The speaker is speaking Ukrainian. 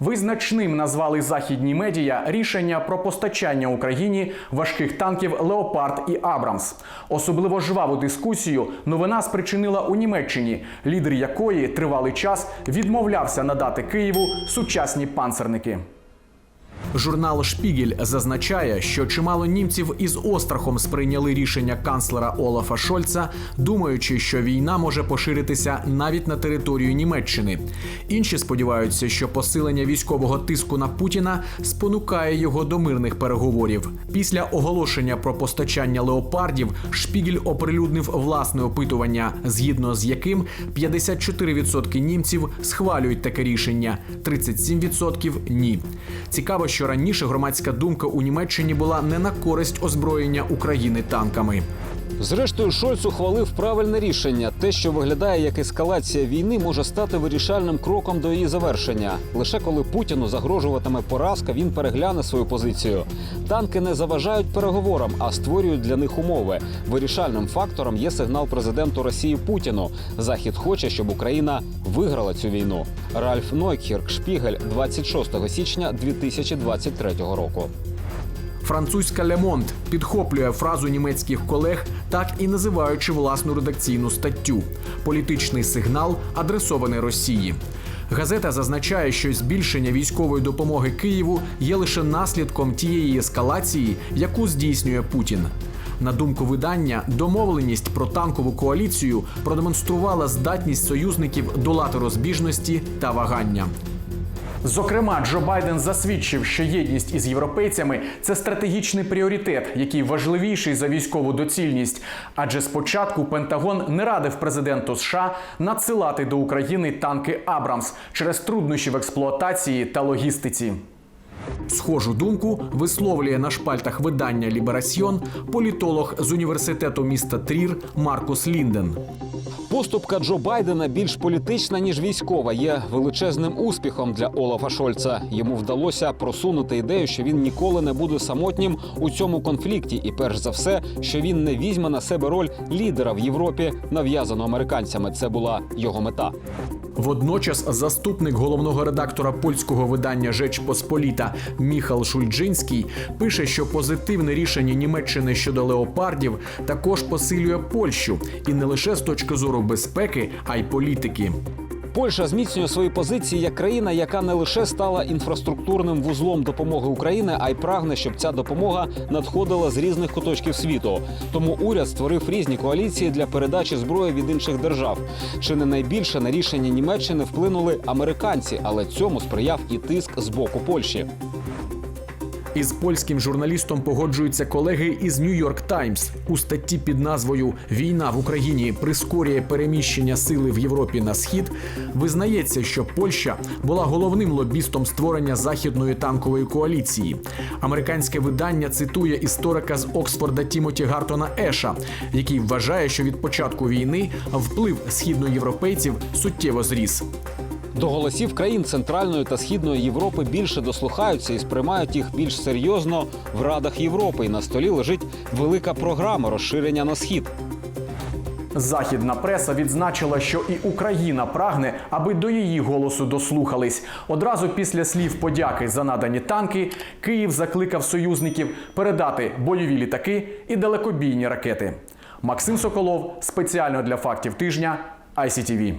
Визначним назвали західні медіа рішення про постачання Україні важких танків Леопард і Абрамс. Особливо жваву дискусію новина спричинила у Німеччині, лідер якої тривалий час відмовлявся надати Києву сучасні панцерники. Журнал Шпігель зазначає, що чимало німців із острахом сприйняли рішення канцлера Олафа Шольца, думаючи, що війна може поширитися навіть на територію Німеччини. Інші сподіваються, що посилення військового тиску на Путіна спонукає його до мирних переговорів. Після оголошення про постачання леопардів Шпігель оприлюднив власне опитування, згідно з яким 54% німців схвалюють таке рішення, 37% – ні. Цікаво, що раніше громадська думка у Німеччині була не на користь озброєння України танками. Зрештою, Шольц ухвалив правильне рішення. Те, що виглядає як ескалація війни, може стати вирішальним кроком до її завершення. Лише коли Путіну загрожуватиме поразка, він перегляне свою позицію. Танки не заважають переговорам, а створюють для них умови. Вирішальним фактором є сигнал президенту Росії Путіну. Захід хоче, щоб Україна виграла цю війну. Ральф Нойкхірк, Шпігель, 26 січня 2023 року. Французька Лемонт підхоплює фразу німецьких колег, так і називаючи власну редакційну статтю політичний сигнал, адресований Росії. Газета зазначає, що збільшення військової допомоги Києву є лише наслідком тієї ескалації, яку здійснює Путін. На думку видання, домовленість про танкову коаліцію продемонструвала здатність союзників долати розбіжності та вагання. Зокрема, Джо Байден засвідчив, що єдність із європейцями це стратегічний пріоритет, який важливіший за військову доцільність. Адже спочатку Пентагон не радив президенту США надсилати до України танки Абрамс через труднощі в експлуатації та логістиці. Схожу думку висловлює на шпальтах видання Ліберасьйон політолог з університету міста Трір Маркус Лінден. Поступка Джо Байдена більш політична ніж військова є величезним успіхом для Олафа Шольца. Йому вдалося просунути ідею, що він ніколи не буде самотнім у цьому конфлікті, і перш за все, що він не візьме на себе роль лідера в Європі, нав'язану американцями. Це була його мета. Водночас заступник головного редактора польського видання Жеч Посполіта Міхал Шульджинський пише, що позитивне рішення Німеччини щодо леопардів також посилює Польщу, і не лише з точки зору безпеки, а й політики. Польща зміцнює свої позиції як країна, яка не лише стала інфраструктурним вузлом допомоги України, а й прагне, щоб ця допомога надходила з різних куточків світу. Тому уряд створив різні коаліції для передачі зброї від інших держав. Чи не найбільше на рішення Німеччини вплинули американці, але цьому сприяв і тиск з боку Польщі. Із польським журналістом погоджуються колеги із Нью-Йорк Таймс у статті під назвою Війна в Україні прискорює переміщення сили в Європі на схід. Визнається, що Польща була головним лобістом створення західної танкової коаліції. Американське видання цитує історика з Оксфорда Тімоті Гартона Еша, який вважає, що від початку війни вплив східноєвропейців суттєво зріс. До голосів країн Центральної та Східної Європи більше дослухаються і сприймають їх більш серйозно в Радах Європи. І на столі лежить велика програма розширення на схід. Західна преса відзначила, що і Україна прагне, аби до її голосу дослухались. Одразу після слів подяки за надані танки Київ закликав союзників передати бойові літаки і далекобійні ракети. Максим Соколов спеціально для фактів тижня ICTV.